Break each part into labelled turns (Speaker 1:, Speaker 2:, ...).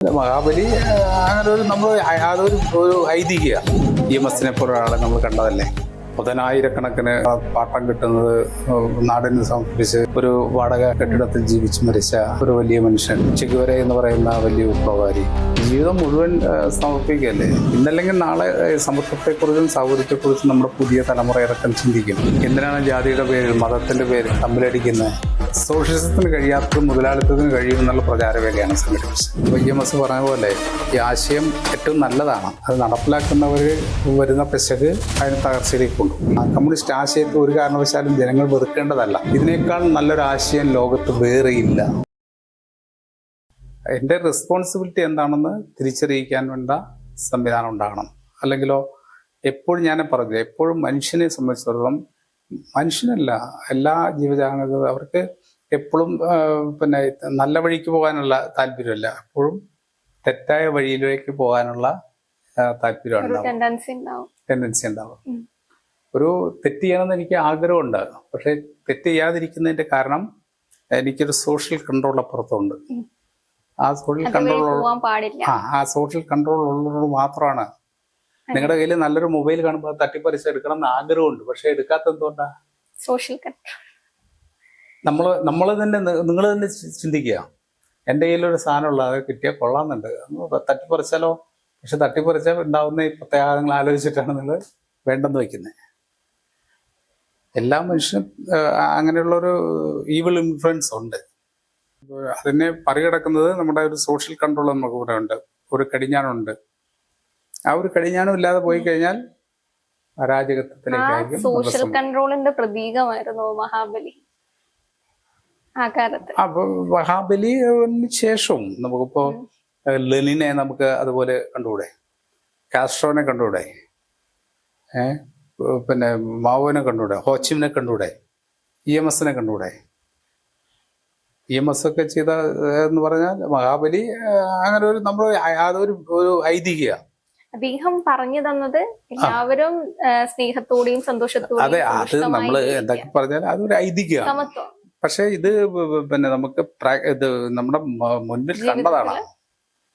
Speaker 1: മഹാബലി അങ്ങനെ ഒരു നമ്മൾ അതൊരു ഒരു ഐതിഹ്യ. ഈ മസ്സിനെ പോലെ ഒരാളെ നമ്മൾ കണ്ടതല്ലേ? പതിനായിരക്കണക്കിന് പാട്ടം കിട്ടുന്നത് നാടിന് സമർപ്പിച്ച് ഒരു വാടക കെട്ടിടത്തിൽ ജീവിച്ച് മരിച്ച ഒരു വലിയ മനുഷ്യൻ ചെകുവര എന്ന് പറയുന്ന വലിയ വിപ്ലവകാരി ജീവിതം മുഴുവൻ സമർപ്പിക്കുകയല്ലേ? ഇന്നല്ലെങ്കിൽ നാളെ സമത്വത്തെക്കുറിച്ചും സൗകര്യത്തെക്കുറിച്ചും നമ്മുടെ പുതിയ തലമുറ ഇറക്കം ചിന്തിക്കും. എന്തിനാണ് ജാതിയുടെ പേരിൽ മതത്തിന്റെ പേരിൽ തമ്മിലടിക്കുന്നത് സോഷ്യലിസത്തിന് കഴിയാത്തത് മുതലാളിത്തത്തിന് കഴിയുമെന്നുള്ള പ്രചാരവേലയാണ് സംഘടിപ്പിച്ചത്. വൈ എം എസ് പറഞ്ഞ പോലെ ഈ ആശയം ഏറ്റവും നല്ലതാണ്. അത് നടപ്പിലാക്കുന്നവർ വരുന്ന പെശക് അതിന് തകർച്ചയിലേക്ക് കൊണ്ടുപോകും. കമ്മ്യൂണിസ്റ്റ് ആശയത്തെ ഒരു കാരണവശാലും ജനങ്ങൾ വെറുക്കേണ്ടതല്ല. ഇതിനേക്കാൾ നല്ലൊരു ആശയം ലോകത്ത് വേറെയില്ല എന്റെ റെസ്പോൺസിബിലിറ്റി എന്താണെന്ന് തിരിച്ചറിയിക്കാൻ വേണ്ട സംവിധാനം ഉണ്ടാകണം. അല്ലെങ്കിലോ എപ്പോഴും ഞാൻ പറഞ്ഞു എപ്പോഴും മനുഷ്യനെ സംബന്ധിച്ചിടത്തോളം മനുഷ്യനല്ല എല്ലാ ജീവജാലങ്ങളും അവർക്ക് എപ്പോഴും പിന്നെ നല്ല വഴിക്ക് പോകാനുള്ള താല്പര്യമല്ല. എപ്പോഴും തെറ്റായ വഴിയിലേക്ക് പോകാനുള്ള താല്പര്യം
Speaker 2: ടെൻഡൻസി ഉണ്ടാവും.
Speaker 1: ടെൻഡൻസി ഉണ്ടാവുക.
Speaker 2: ഉം.
Speaker 1: ഒരു തെറ്റ് ചെയ്യണമെന്ന് എനിക്ക് ആഗ്രഹമുണ്ട്. പക്ഷെ തെറ്റ് ചെയ്യാതിരിക്കുന്നതിന്റെ കാരണം എനിക്കൊരു സോഷ്യൽ കൺട്രോൾ അപ്പുറത്തുണ്ട്. ആ സോഷ്യൽ കൺട്രോൾ ആ ആ സോഷ്യൽ കൺട്രോൾ ഉള്ളത് മാത്രമാണ്. നിങ്ങളുടെ കയ്യിൽ നല്ലൊരു മൊബൈൽ കാണുമ്പോൾ തട്ടിപ്പറിച്ച് എടുക്കണം എന്ന് ആഗ്രഹമുണ്ട്. പക്ഷെ എടുക്കാത്ത എന്തുകൊണ്ടാ?
Speaker 2: സോഷ്യൽ കൺട്രോൾ
Speaker 1: നമ്മൾ നമ്മൾ തന്നെ നിങ്ങൾ തന്നെ ചിന്തിക്കുക. എന്റെ കയ്യിലൊരു സാധനമുള്ള അത് കിട്ടിയാൽ കൊള്ളാമെന്നുണ്ട്. തട്ടിപ്പറിച്ചാലോ? പക്ഷെ തട്ടിപ്പറിച്ചാൽ ഉണ്ടാവുന്ന ഈ പ്രത്യാഘാതങ്ങൾ ആലോചിച്ചിട്ടാണ് നിങ്ങൾ വേണ്ടെന്ന് വയ്ക്കുന്നത് എല്ലാ മനുഷ്യനും അങ്ങനെയുള്ളൊരു ഈവിൾ ഇൻഫ്ലുവൻസ് ഉണ്ട്. അതിനെ മറികടക്കുന്നത് നമ്മുടെ ഒരു സോഷ്യൽ കൺട്രോൾ നമുക്ക് ഇവിടെ ഉണ്ട്. ഒരു കടിഞ്ഞാണുണ്ട്. ആ ഒരു കടിഞ്ഞാണും ഇല്ലാതെ പോയി കഴിഞ്ഞാൽ അരാജകത്വത്തിലേക്കായിരിക്കും
Speaker 2: സോഷ്യൽ കൺട്രോളിന്റെ പ്രതീകമായിരുന്നു മഹാബലി.
Speaker 1: അപ്പൊ മഹാബലിന് ശേഷവും നമുക്കിപ്പോ ലെനിനെ നമുക്ക് അതുപോലെ കണ്ടുകൂടെ? കാസ്ട്രോനെ കണ്ടുകൂടെ? ഏഹ് പിന്നെ മാവോനെ കണ്ടുകൂടെ? ഹോച്ചിമിനെ കണ്ടുകൂടെ? ഇ എം എസിനെ കണ്ടുകൂടെ? ഇ എം എസ് ഒക്കെ ചെയ്ത എന്ന് പറഞ്ഞാൽ മഹാബലി അങ്ങനെ ഒരു നമ്മൾ അതൊരു ഒരു ഐതിഹ്യ.
Speaker 2: അദ്ദേഹം പറഞ്ഞു തന്നത് എല്ലാവരും സ്നേഹത്തോടെയും സന്തോഷത്തോടെയും
Speaker 1: അതെ അത് നമ്മൾ
Speaker 2: നമ്മൾ.
Speaker 1: എന്തൊക്കെ പറഞ്ഞാൽ അതൊരു ഐതിഹ്യമാണ്.
Speaker 2: സമത്വം.
Speaker 1: പക്ഷെ ഇത് പിന്നെ നമുക്ക് ഇത് നമ്മുടെ മുന്നിൽ കണ്ടതാണ്.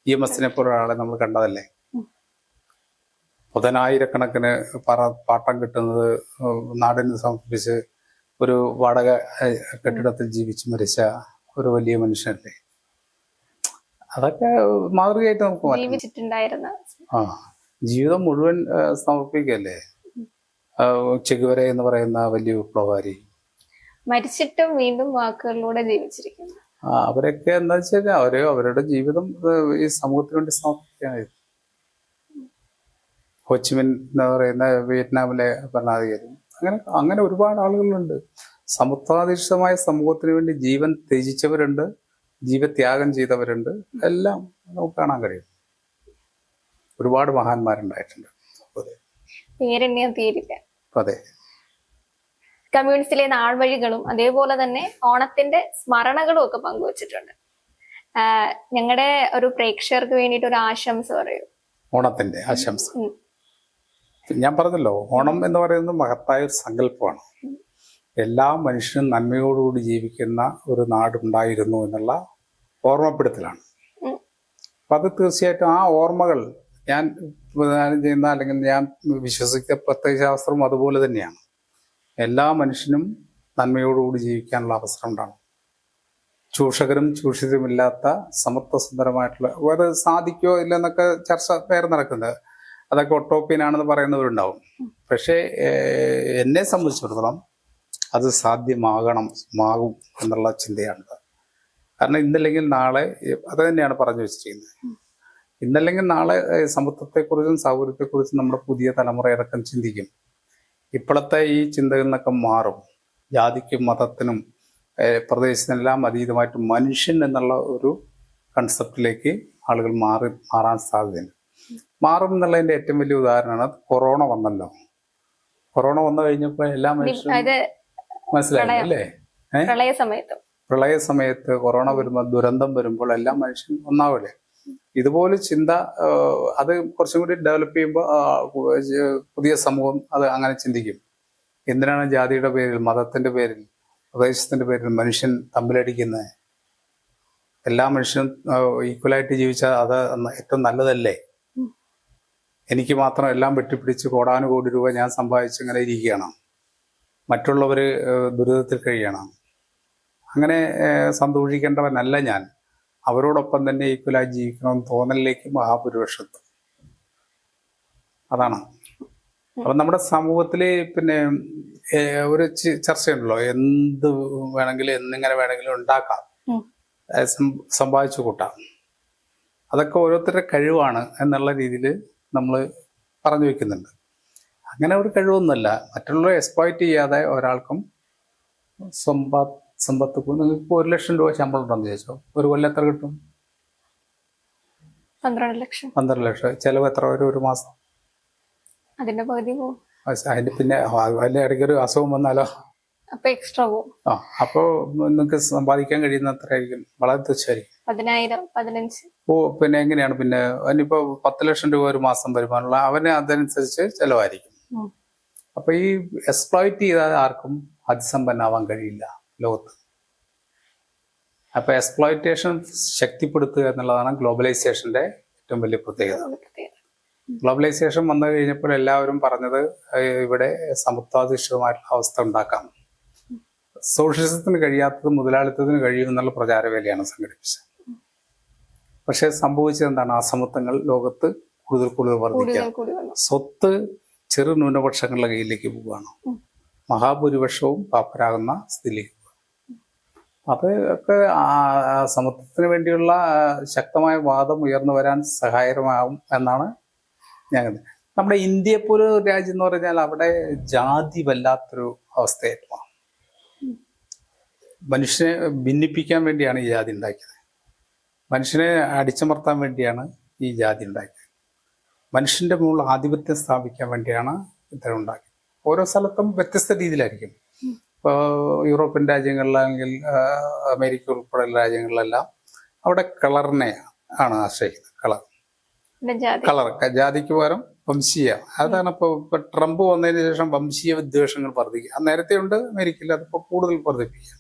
Speaker 1: ഇ എം എസിനെ പോലെ നമ്മൾ കണ്ടതല്ലേ? പുതനായിരക്കണക്കിന് പറ പാട്ടം കിട്ടുന്നത് നാടിന് സമർപ്പിച്ച് ഒരു വാടക കെട്ടിടത്തിൽ ജീവിച്ച് മരിച്ച ഒരു വലിയ മനുഷ്യനല്ലേ? അതൊക്കെ മാതൃകയായിട്ട് നമുക്ക്
Speaker 2: ജീവിച്ചിട്ടുണ്ടായിരുന്ന
Speaker 1: ആ ജീവിതം മുഴുവൻ സമർപ്പിക്കല്ലേ ചെകുവര എന്ന് പറയുന്ന വലിയ വിപ്ലവകാരി.
Speaker 2: മരിച്ചിട്ടും വീണ്ടും വാക്കുകളിലൂടെ ജീവിച്ചിരിക്കുന്നു.
Speaker 1: ആ അവരൊക്കെ എന്താ വെച്ച് കഴിഞ്ഞാൽ അവർ അവരുടെ ജീവിതം ഈ സമൂഹത്തിന് വേണ്ടി സമർപ്പിക്കുകയാണ് ചെയ്തത്. ഹോച്ചിമിൻ എന്ന് പറയുന്ന വിയറ്റ്നാമിലെ ഭരണാധികാരി. അങ്ങനെ അങ്ങനെ ഒരുപാട് ആളുകളുണ്ട്. സമത്വാധിഷ്ഠിതമായ സമൂഹത്തിന് വേണ്ടി ജീവൻ ത്യജിച്ചവരുണ്ട് ജീവത്യാഗം ചെയ്തവരുണ്ട്. എല്ലാം നമുക്ക് കാണാൻ കഴിയും. ഒരുപാട് മഹാന്മാരുണ്ടായിട്ടുണ്ട്.
Speaker 2: പേരെണ്ണിയാൻ തീരില്ല
Speaker 1: അതെ.
Speaker 2: കമ്മ്യൂണിസ്റ്റിലെ നാൾവഴികളും അതേപോലെ തന്നെ ഓണത്തിന്റെ സ്മരണകളും ഒക്കെ പങ്കുവച്ചിട്ടുണ്ട്. ഞങ്ങളുടെ ഒരു പ്രേക്ഷകർക്ക് വേണ്ടിയിട്ട് ഒരു ആശംസ പറയൂ.
Speaker 1: ഓണത്തിന്റെ ആശംസ. ഞാൻ പറഞ്ഞല്ലോ ഓണം എന്ന് പറയുന്നത് മഹത്തായ ഒരു സങ്കല്പമാണ്. എല്ലാ മനുഷ്യനും നന്മയോടുകൂടി ജീവിക്കുന്ന ഒരു നാടുണ്ടായിരുന്നു എന്നുള്ള ഓർമ്മപ്പെടുത്തലാണ്. അപ്പൊ അത് തീർച്ചയായിട്ടും ആ ഓർമ്മകൾ ഞാൻ ചെയ്യുന്ന അല്ലെങ്കിൽ ഞാൻ വിശ്വസിക്കുന്ന പ്രത്യയശാസ്ത്രം അതുപോലെ തന്നെയാണ്. എല്ലാ മനുഷ്യനും നന്മയോടുകൂടി ജീവിക്കാനുള്ള അവസരം ഉണ്ടാകും ചൂഷകരും ചൂഷിതരുമില്ലാത്ത സമത്വസുന്ദരമായിട്ടുള്ള വേറെ സാധിക്കോ ഇല്ലെന്നൊക്കെ ചർച്ച വേറെ നടക്കുന്നത് അതൊക്കെ ഒട്ടോപ്യനാണെന്ന് പറയുന്നവരുണ്ടാവും. പക്ഷേ എന്നെ സംബന്ധിച്ചിടത്തോളം അത് സാധ്യമാകണം മാകും എന്നുള്ള ചിന്തയാണത്. കാരണം ഇന്നല്ലെങ്കിൽ നാളെ അത് തന്നെയാണ് പറഞ്ഞു വെച്ചിരിക്കുന്നത്. ഇന്നല്ലെങ്കിൽ നാളെ സമത്വത്തെക്കുറിച്ചും സൗകര്യത്തെക്കുറിച്ചും നമ്മുടെ പുതിയ തലമുറ ഇറക്കം ചിന്തിക്കും? ഇപ്പോഴത്തെ ഈ ചിന്തകളിൽ നിന്നൊക്കെ മാറും. ജാതിക്കും മതത്തിനും പ്രദേശത്തിനെല്ലാം അതീതമായിട്ട് മനുഷ്യൻ എന്നുള്ള ഒരു കൺസെപ്റ്റിലേക്ക് ആളുകൾ മാറി മാറാൻ സാധ്യതയുണ്ട്. മാറും എന്നുള്ളതിന്റെ ഏറ്റവും വലിയ ഉദാഹരണമാണ് കൊറോണ വന്നല്ലോ. കൊറോണ വന്നു കഴിഞ്ഞപ്പോൾ എല്ലാ മനുഷ്യരും മനസ്സിലായി അല്ലേ
Speaker 2: പ്രളയ. സമയത്ത്.
Speaker 1: പ്രളയ സമയത്ത് കൊറോണ വരുമ്പോൾ ദുരന്തം വരുമ്പോൾ എല്ലാ മനുഷ്യനും ഒന്നാവില്ലേ ഇതുപോലെ ചിന്ത അത് കുറച്ചും കൂടി ഡെവലപ്പ് ചെയ്യുമ്പോൾ പുതിയ സമൂഹം അത് അങ്ങനെ ചിന്തിക്കും. എന്തിനാണ് ജാതിയുടെ പേരിൽ മതത്തിന്റെ പേരിൽ പ്രദേശത്തിന്റെ പേരിൽ മനുഷ്യൻ തമ്മിലടിക്കുന്നത് എല്ലാ മനുഷ്യനും ഈക്വലായിട്ട് ജീവിച്ചാൽ അത് ഏറ്റവും നല്ലതല്ലേ? എനിക്ക് മാത്രം എല്ലാം വെട്ടിപ്പിടിച്ച് കോടാനുകോടി രൂപ ഞാൻ സമ്പാദിച്ച് ഇങ്ങനെ ഇരിക്കുകയാണ്. മറ്റുള്ളവർ ദുരിതത്തിൽ കഴിയണം അങ്ങനെ സന്തോഷിക്കേണ്ടവനല്ല ഞാൻ. അവരോടൊപ്പം തന്നെ ഈക്വലായി ജീവിക്കണമെന്ന് തോന്നലിലേക്ക് മഹാപുരുഷത്വം അതാണ്. അപ്പൊ നമ്മുടെ സമൂഹത്തിൽ പിന്നെ ഒരു ചർച്ചയുണ്ടല്ലോ. എന്ത് വേണമെങ്കിലും എന്നിങ്ങനെ വേണമെങ്കിലും ഉണ്ടാക്കാം. സമ്പാദിച്ചു കൂട്ടാം. അതൊക്കെ ഓരോരുത്തരുടെ കഴിവാണ് എന്നുള്ള രീതിയിൽ നമ്മൾ പറഞ്ഞു വെക്കുന്നുണ്ട്. അങ്ങനെ ഒരു കഴിവൊന്നുമല്ല. മറ്റുള്ളവരെ എക്സ്പ്ലോയിറ്റ് ചെയ്യാതെ ഒരാൾക്കും സമ്പാ സമ്പത്ത് നിങ്ങൾക്ക് ഇപ്പോൾ ഒരു ലക്ഷം രൂപ ശമ്പളം ഉണ്ടെന്ന് ചോദിച്ചോ? ഒരു കൊല്ലം എത്ര കിട്ടും?
Speaker 2: പന്ത്രണ്ട് ലക്ഷം.
Speaker 1: പന്ത്രണ്ട് ലക്ഷം. ചിലവ് എത്ര വരും ഒരു മാസം?
Speaker 2: അതിന്റെ പകുതി പോകും.
Speaker 1: അതിന്റെ പിന്നെ അതിന്റെ ഇടയ്ക്ക് ഒരു അസുഖം വന്നാലോ?
Speaker 2: അപ്പൊ എക്സ്ട്രാ പോകും.
Speaker 1: ആ അപ്പോ നിങ്ങൾക്ക് സമ്പാദിക്കാൻ കഴിയുന്ന അത്രയായിരിക്കും വളരെ തുച്ഛമായിരിക്കും.
Speaker 2: പതിനായിരം പതിനഞ്ച്.
Speaker 1: ഓ പിന്നെ എങ്ങനെയാണ്? പിന്നെ അതിനിപ്പോ പത്ത് ലക്ഷം രൂപ ഒരു മാസം വരുമാനമുള്ള അവന് അതനുസരിച്ച് ചെലവായിരിക്കും. അപ്പൊ ഈ എക്സ്പ്ലോയിറ്റ് ചെയ്താൽ ആർക്കും അതിസമ്പന്നാവാൻ കഴിയില്ല. ലോകത്ത്. അപ്പോൾ എക്സ്പ്ലോയിറ്റേഷൻ ശക്തിപ്പെടുത്തുക എന്നുള്ളതാണ് ഗ്ലോബലൈസേഷന്റെ ഏറ്റവും വലിയ പ്രത്യേകത. ഗ്ലോബലൈസേഷൻ വന്നു കഴിഞ്ഞപ്പോൾ എല്ലാവരും പറഞ്ഞത് ഇവിടെ സമത്വാധിഷ്ഠിതമായിട്ടുള്ള അവസ്ഥ ഉണ്ടാക്കാം. സോഷ്യലിസത്തിന് കഴിയാത്തത് മുതലാളിത്തത്തിന് കഴിയും എന്നുള്ള പ്രചാരവേലയാണ് സംഘടിപ്പിച്ചത്. പക്ഷെ സംഭവിച്ചത് എന്താണ്? അസമത്വങ്ങൾ ലോകത്ത് കൂടുതൽ കൂടുതൽ വർദ്ധിക്കുക സ്വത്ത് ചെറു ന്യൂനപക്ഷങ്ങളുടെ കയ്യിലേക്ക് പോവുകയാണ്. മഹാഭൂരിപക്ഷവും പാപ്പരാകുന്ന സ്ഥിതിയിലേക്ക് അത് ഒക്കെ സമത്വത്തിന് വേണ്ടിയുള്ള ശക്തമായ വാദം ഉയർന്നു വരാൻ സഹായകരമാകും എന്നാണ് ഞങ്ങൾ നമ്മുടെ ഇന്ത്യയെ പോലെ ഒരു രാജ്യം എന്ന് പറഞ്ഞാൽ അവിടെ ജാതി വല്ലാത്തൊരു അവസ്ഥയായിരുന്നു. മനുഷ്യനെ ഭിന്നിപ്പിക്കാൻ വേണ്ടിയാണ് ഈ ജാതി ഉണ്ടാക്കിയത്. മനുഷ്യനെ അടിച്ചമർത്താൻ വേണ്ടിയാണ് ഈ ജാതി ഉണ്ടാക്കിയത്. മനുഷ്യന്റെ മുകളിൽ ആധിപത്യം സ്ഥാപിക്കാൻ വേണ്ടിയാണ് ഇത്തരം ഉണ്ടാക്കിയത്. ഓരോ സ്ഥലത്തും വ്യത്യസ്ത രീതിയിലായിരിക്കും. ഇപ്പോൾ യൂറോപ്യൻ രാജ്യങ്ങളിലാണെങ്കിൽ അമേരിക്ക ഉൾപ്പെടെയുള്ള രാജ്യങ്ങളിലെല്ലാം അവിടെ കളറിനെ ആണ് ആശ്രയിക്കുന്നത് കളർ. കളർ ജാതിക്ക് പകരം വംശീയ. അതാണ് ഇപ്പോൾ ഇപ്പൊ ട്രംപ് വന്നതിന് ശേഷം വംശീയ വിദ്വേഷങ്ങൾ വർദ്ധിക്കുക നേരത്തെ ഉണ്ട് അമേരിക്കയിൽ അതിപ്പോൾ കൂടുതൽ വർദ്ധിപ്പിക്കുക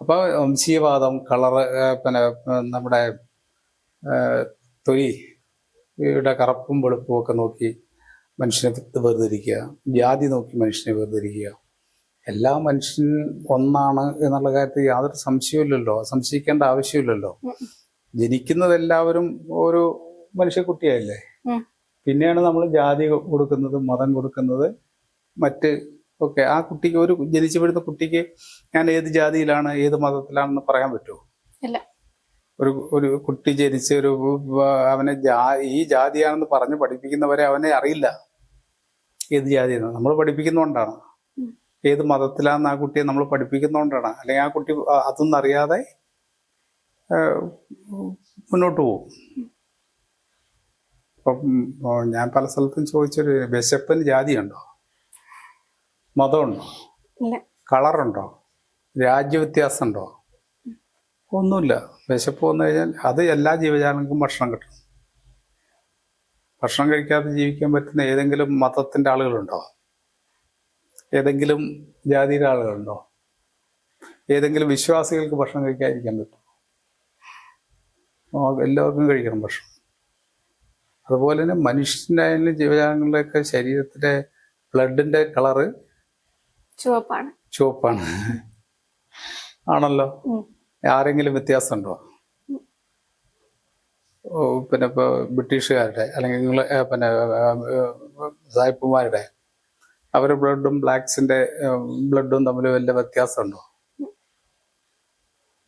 Speaker 1: അപ്പൊ വംശീയവാദം കളർ പിന്നെ നമ്മുടെ തൊലിയുടെ തൊലി കറുപ്പും വെളുപ്പും ഒക്കെ നോക്കി മനുഷ്യനെ വേർതിരിക്കുക ജാതി നോക്കി മനുഷ്യനെ വേർതിരിക്കുക എല്ലാ മനുഷ്യനും ഒന്നാണ് എന്നുള്ള കാര്യത്തിൽ യാതൊരു സംശയമില്ലല്ലോ സംശയിക്കേണ്ട ആവശ്യമില്ലല്ലോ. ജനിക്കുന്നത് എല്ലാവരും ഒരു
Speaker 2: മനുഷ്യക്കുട്ടിയല്ലേ.
Speaker 1: പിന്നെയാണ് നമ്മൾ ജാതി കൊടുക്കുന്നത് മതം കൊടുക്കുന്നത് മറ്റ് ഒക്കെ. ആ കുട്ടിക്ക് ഒരു ജനിച്ചു വീഴുന്ന കുട്ടിക്ക് ഞാൻ ഏത് ജാതിയിലാണ് ഏത് മതത്തിലാണെന്ന് പറയാൻ പറ്റുമോ? ഒരു ഒരു കുട്ടി ജനിച്ച ഒരു അവനെ ജാ ഈ ജാതിയാണെന്ന് പറഞ്ഞ് പഠിപ്പിക്കുന്നവരെ അവനെ അറിയില്ല. ഏത് ജാതിയെന്ന് നമ്മൾ പഠിപ്പിക്കുന്നതുകൊണ്ടാണ്
Speaker 2: ഉം.
Speaker 1: ഏത് മതത്തിലാന്ന് ആ കുട്ടിയെ നമ്മൾ പഠിപ്പിക്കുന്നതുകൊണ്ടാണ് അല്ലെങ്കിൽ ആ കുട്ടി അതൊന്നും അറിയാതെ മുന്നോട്ട് പോകും. അപ്പം ഞാൻ പല സ്ഥലത്തും ചോദിച്ചൊരു ജാതി ജാതിയുണ്ടോ? മതമുണ്ടോ?
Speaker 2: ഇല്ല.
Speaker 1: രാജ്യവ്യത്യാസം ഉണ്ടോ ഒന്നുമില്ല. വിശപ്പ് വന്നു കഴിഞ്ഞാൽ അത് എല്ലാ ജീവജാലങ്ങൾക്കും ഭക്ഷണം കിട്ടണം ഭക്ഷണം കഴിക്കാതെ ജീവിക്കാൻ പറ്റുന്ന ഏതെങ്കിലും മതത്തിന്റെ ആളുകളുണ്ടോ? ഏതെങ്കിലും ജാതിയിലെ ആളുകളുണ്ടോ? ഏതെങ്കിലും വിശ്വാസികൾക്ക് ഭക്ഷണം കഴിക്കാതിരിക്കാൻ പറ്റുമോ? എല്ലാവർക്കും കഴിക്കണം ഭക്ഷണം. അതുപോലെ തന്നെ മനുഷ്യനായാലും ജീവജാലങ്ങളുടെയൊക്കെ ശരീരത്തിലെ ബ്ലഡിന്റെ കളറ്
Speaker 2: ചുവപ്പാണ്.
Speaker 1: ചുവപ്പാണ്. ആണല്ലോ? ആരെങ്കിലും വ്യത്യാസമുണ്ടോ? പിന്നെ ഇപ്പോൾ ബ്രിട്ടീഷുകാരുടെ അല്ലെങ്കിൽ നിങ്ങൾ പിന്നെ സായിപ്പുമാരുടെ അവരുടെ ബ്ലഡും ബ്ലാക്സിന്റെ ബ്ലഡും തമ്മിൽ വലിയ വ്യത്യാസമുണ്ടോ?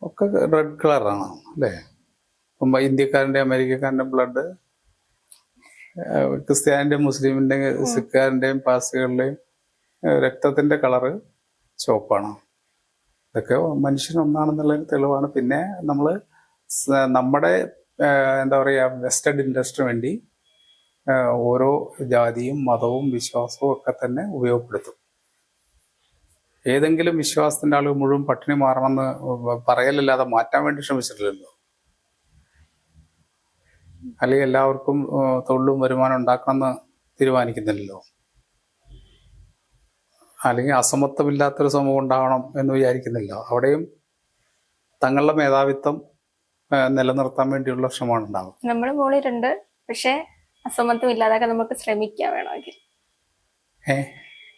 Speaker 1: ഒക്കെ റെഡ് കളറാണ് അല്ലേ? ഇപ്പം ഇന്ത്യക്കാരന്റെ അമേരിക്കക്കാരന്റെ ബ്ലഡ് ക്രിസ്ത്യാനിന്റെ മുസ്ലിമിന്റെ സിഖുകാരന്റെയും പാർസികളുടെയും രക്തത്തിന്റെ കളറ് ചുവപ്പാണ്. ഇതൊക്കെ മനുഷ്യൻ ഒന്നാണെന്നുള്ള തെളിവാണ്. പിന്നെ നമ്മൾ നമ്മുടെ എന്താ പറയുക വെസ്റ്റേൺ ഇൻഡസ്ട്രി വേണ്ടി ഓരോ ജാതിയും മതവും വിശ്വാസവും ഒക്കെ തന്നെ ഉപയോഗപ്പെടുത്തും. ഏതെങ്കിലും വിശ്വാസത്തിന്റെ ആളുകൾ മുഴുവൻ പട്ടിണി മാറണമെന്ന് പറയലല്ലാതെ മാറ്റാൻ വേണ്ടി ശ്രമിച്ചിട്ടില്ലല്ലോ? അല്ലെങ്കിൽ എല്ലാവർക്കും തൊഴിലും വരുമാനം ഉണ്ടാക്കണമെന്ന് തീരുമാനിക്കുന്നില്ലല്ലോ? അല്ലെങ്കിൽ അസമത്വമില്ലാത്തൊരു സമൂഹം ഉണ്ടാവണം എന്ന് വിചാരിക്കുന്നില്ല? അവിടെയും തങ്ങളുടെ മേധാവിത്വം നിലനിർത്താൻ വേണ്ടിയുള്ള ശ്രമമാണ് ഉണ്ടാവുക.
Speaker 2: നമ്മുടെ രണ്ട്. പക്ഷെ അസമത്വം ഇല്ലാതാക്കാൻ നമുക്ക് ശ്രമിക്കാൻ വേണമെങ്കിൽ.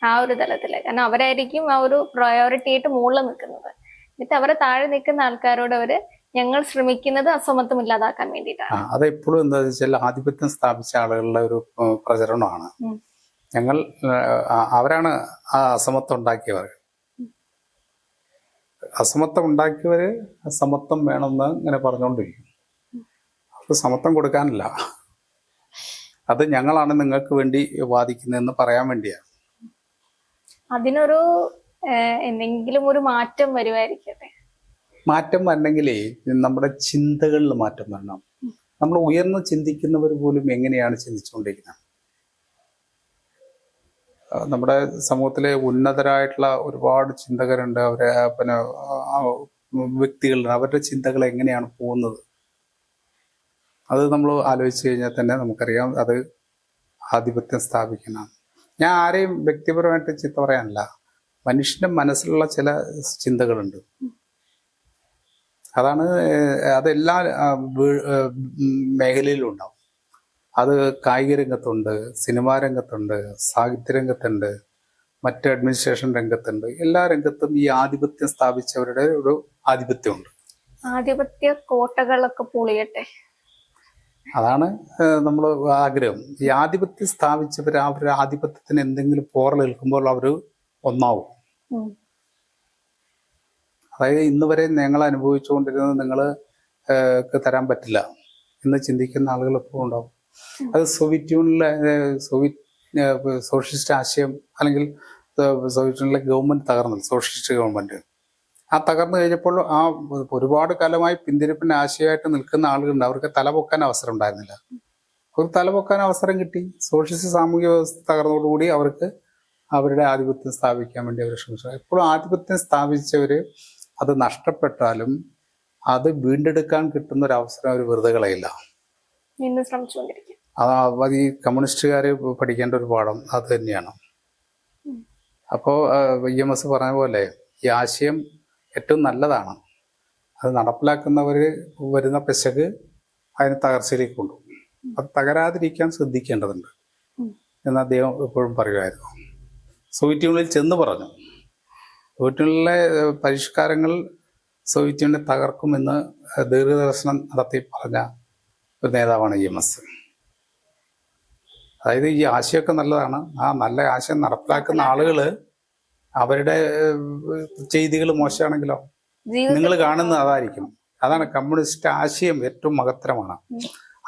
Speaker 2: ആ ഒരു തലത്തിൽ. കാരണം അവരായിരിക്കും ആ ഒരു പ്രയോറിറ്റി ആയിട്ട് മുകളിൽ നിൽക്കുന്നത്. എന്നിട്ട് അവരെ താഴെ നിൽക്കുന്ന ആൾക്കാരോട് അവർ ഞങ്ങൾ ശ്രമിക്കുന്നത് അസമത്വം ഇല്ലാതാക്കാൻ വേണ്ടിയിട്ടാണ്.
Speaker 1: അത് എപ്പോഴും എന്താ വെച്ചാൽ ആധിപത്യം സ്ഥാപിച്ച ആളുകളുടെ ഒരു പ്രചരണമാണ്. ഞങ്ങൾ അവരാണ് ആ അസമത്വം ഉണ്ടാക്കിയവർ. അസമത്വം ഉണ്ടാക്കിയവര് സമത്വം വേണമെന്ന് ഇങ്ങനെ പറഞ്ഞുകൊണ്ടിരിക്കും. അവർക്ക് സമത്വം കൊടുക്കാനില്ല. അത് ഞങ്ങളാണ് നിങ്ങൾക്ക് വേണ്ടി വാദിക്കുന്നതെന്ന് പറയാൻ വേണ്ടിയാണ്
Speaker 2: അതിനൊരു എന്തെങ്കിലും ഒരു മാറ്റം വരുമായിരിക്കട്ടെ
Speaker 1: മാറ്റം വരണമെങ്കിലേ നമ്മുടെ ചിന്തകളിൽ മാറ്റം വരണം. നമ്മൾ ഉയർന്ന് ചിന്തിക്കുന്നവർ പോലും എങ്ങനെയാണ് ചിന്തിച്ചുകൊണ്ടിരിക്കുന്നത്? നമ്മുടെ സമൂഹത്തിലെ ഉന്നതരായിട്ടുള്ള ഒരുപാട് ചിന്തകരുണ്ട്. അവരെ പിന്നെ വ്യക്തികളുണ്ട്. അവരുടെ ചിന്തകൾ എങ്ങനെയാണ് പോകുന്നത്? അത് നമ്മൾ ആലോചിച്ച് കഴിഞ്ഞാൽ തന്നെ നമുക്കറിയാം അത് ആധിപത്യം സ്ഥാപിക്കണം ഞാൻ ആരെയും വ്യക്തിപരമായിട്ട് ചിത്ത പറയാനല്ല. മനുഷ്യന്റെ മനസ്സിലുള്ള ചില ചിന്തകളുണ്ട്. അതാണ് അതെല്ലാ മേഖലയിലും ഉണ്ടാവും. അത് കായിക രംഗത്തുണ്ട് സിനിമാ രംഗത്തുണ്ട് സാഹിത്യ രംഗത്തുണ്ട് മറ്റ് അഡ്മിനിസ്ട്രേഷൻ രംഗത്തുണ്ട്. എല്ലാ രംഗത്തും ഈ ആധിപത്യം സ്ഥാപിച്ചവരുടെ ഒരു ആധിപത്യമുണ്ട്.
Speaker 2: ആധിപത്യ കോട്ടകളൊക്കെ പൊളിയട്ടെ.
Speaker 1: അതാണ് നമ്മൾ ആഗ്രഹം. ഈ ആധിപത്യം സ്ഥാപിച്ചവർ അവരുടെ ആധിപത്യത്തിന് എന്തെങ്കിലും പോറലേൽക്കുമ്പോൾ അവർ ഒന്നാവും. അതായത് ഇന്ന് വരെ ഞങ്ങൾ അനുഭവിച്ചുകൊണ്ടിരുന്നത് നിങ്ങൾ തരാൻ പറ്റില്ല എന്ന് ചിന്തിക്കുന്ന ആളുകൾ എപ്പോഴും ഉണ്ടാവും. അത് സോവിയറ്റ് യൂണിയനിലെ സോവിയറ്റ് സോഷ്യലിസ്റ്റ് ആശയം അല്ലെങ്കിൽ സോവിയറ്റ് യൂണിയനിലെ ഗവൺമെന്റ് തകർന്നു സോഷ്യലിസ്റ്റ് ഗവൺമെന്റ്. ആ തകർന്നു കഴിഞ്ഞപ്പോൾ ആ ഒരുപാട് കാലമായി പിന്തിരിപ്പിന് ആശയമായിട്ട് നിൽക്കുന്ന ആളുകളുണ്ട്. അവർക്ക് തലപൊക്കാൻ അവസരം ഉണ്ടായിരുന്നില്ല. അവർക്ക് തലപൊക്കാൻ അവസരം കിട്ടി. സോഷ്യലിസ്റ്റ് സാമൂഹ്യ വ്യവസ്ഥ തകർന്നതോടുകൂടി അവർക്ക് അവരുടെ ആധിപത്യം സ്ഥാപിക്കാൻ വേണ്ടി അവർ ശ്രമിച്ചു. എപ്പോഴും ആധിപത്യം സ്ഥാപിച്ചവര് അത് നഷ്ടപ്പെട്ടാലും അത് വീണ്ടെടുക്കാൻ കിട്ടുന്ന ഒരു അവസരം അവർ വെറുതെ കളയില്ല അത് ഈ കമ്മ്യൂണിസ്റ്റുകാർ പഠിക്കേണ്ട ഒരു പാഠം അത് തന്നെയാണ്. അപ്പോൾ ഇ എം എസ് പറഞ്ഞ പോലെ ഈ ആശയം ഏറ്റവും നല്ലതാണ്. അത് നടപ്പിലാക്കുന്നവർ വരുന്ന പെശക് അതിന് തകർച്ചയിലേക്ക് കൊണ്ടുപോകും. അത് തകരാതിരിക്കാൻ ശ്രദ്ധിക്കേണ്ടതുണ്ട്. എന്ന് അദ്ദേഹം എപ്പോഴും പറയുമായിരുന്നു. സോവിയറ്റ് യൂണിയനിൽ ചെന്ന് പറഞ്ഞു. സോവിയറ്റ് യൂണിയനിലെ പരിഷ്കാരങ്ങൾ സോവിയറ്റ് യൂണിയൻ തകർക്കുമെന്ന് ദീർഘദർശനം നടത്തി പറഞ്ഞ ഒരു നേതാവാണ് ഇ എം എസ്. അതായത് ഈ ആശയമൊക്കെ നല്ലതാണ്. ആ നല്ല ആശയം നടപ്പിലാക്കുന്ന ആളുകൾ അവരുടെ ചെയ്തികൾ മോശമാണെങ്കിലോ? നിങ്ങൾ കാണുന്ന അതായിരിക്കും. അതാണ് കമ്മ്യൂണിസ്റ്റ് ആശയം ഏറ്റവും മഹത്തരമാണ്.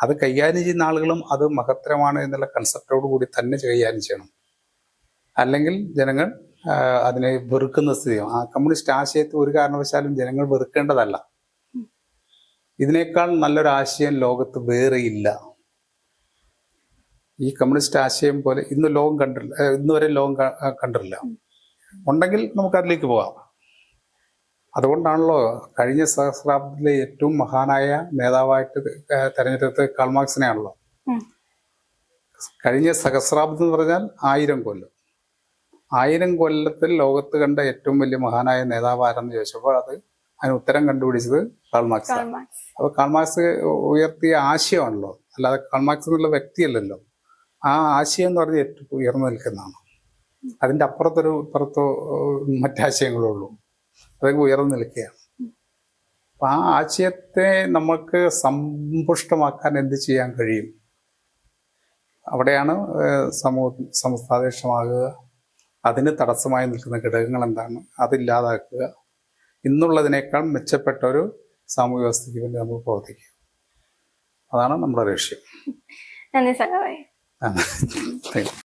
Speaker 1: അത് കൈകാര്യം ചെയ്യുന്ന ആളുകളും അത് മഹത്തരമാണ് എന്നുള്ള കൺസെപ്റ്റോട് കൂടി തന്നെ കൈകാര്യം ചെയ്യണം. അല്ലെങ്കിൽ ജനങ്ങൾ അതിനെ വെറുക്കുന്ന സ്ഥിതിയും ആ കമ്മ്യൂണിസ്റ്റ് ആശയത്തെ ഒരു കാരണവശാലും ജനങ്ങൾ വെറുക്കേണ്ടതല്ല. ഇതിനേക്കാൾ നല്ലൊരു ആശയം ലോകത്ത് വേറെയില്ല ഈ കമ്മ്യൂണിസ്റ്റ് ആശയം പോലെ ഇന്ന് ലോകം കണ്ടില്ല ഇന്നുവരെ വരെ ലോകം കണ്ടില്ല കണ്ടിട്ടില്ല. ഉണ്ടെങ്കിൽ നമുക്ക് അതിലേക്ക് പോകാം. അതുകൊണ്ടാണല്ലോ കഴിഞ്ഞ സഹസ്രാബ്ദത്തിലെ ഏറ്റവും മഹാനായ നേതാവായിട്ട് തെരഞ്ഞെടുത്ത് കാൾമാർക്സിനെയാണല്ലോ. കഴിഞ്ഞ സഹസ്രാബ്ദം എന്ന് പറഞ്ഞാൽ ആയിരം കൊല്ലം. ആയിരം കൊല്ലത്തിൽ ലോകത്ത് കണ്ട ഏറ്റവും വലിയ മഹാനായ നേതാവ് ആരെന്ന് ചോദിച്ചപ്പോൾ അത് അതിന് ഉത്തരം കണ്ടുപിടിച്ചത് കാൾമാർക്സ്
Speaker 2: കാൾ മാർക്സ്.
Speaker 1: അപ്പൊ കാൾമാർക്സ് ഉയർത്തിയ ആശയമാണല്ലോ. അല്ലാതെ കാൾമാർക്സ് എന്നുള്ള വ്യക്തിയല്ലല്ലോ. ആ ആശയം എന്ന് പറഞ്ഞാൽ ഏറ്റവും ഉയർന്നു നിൽക്കുന്നതാണ്. അതിന്റെ അപ്പുറത്തൊരു ഇപ്പുറത്തോ മറ്റാശയങ്ങളേ ഉള്ളൂ അതൊക്കെ ഉയർന്നു നിൽക്കുകയാണ്. അപ്പൊ ആ ആശയത്തെ നമുക്ക് സമ്പുഷ്ടമാക്കാൻ എന്ത് ചെയ്യാൻ കഴിയും? അവിടെയാണ് സമൂഹ സംസ്ഥാദേശമാകുക അതിന് തടസ്സമായി നിൽക്കുന്ന ഘടകങ്ങൾ എന്താണ് അതില്ലാതാക്കുക ഇന്നുള്ളതിനേക്കാൾ മെച്ചപ്പെട്ട ഒരു സാമൂഹ്യ വ്യവസ്ഥയ്ക്ക് വേണ്ടി നമ്മൾ പ്രവർത്തിക്കുക. അതാണ് നമ്മുടെ ലക്ഷ്യം.
Speaker 2: നന്ദി
Speaker 1: you.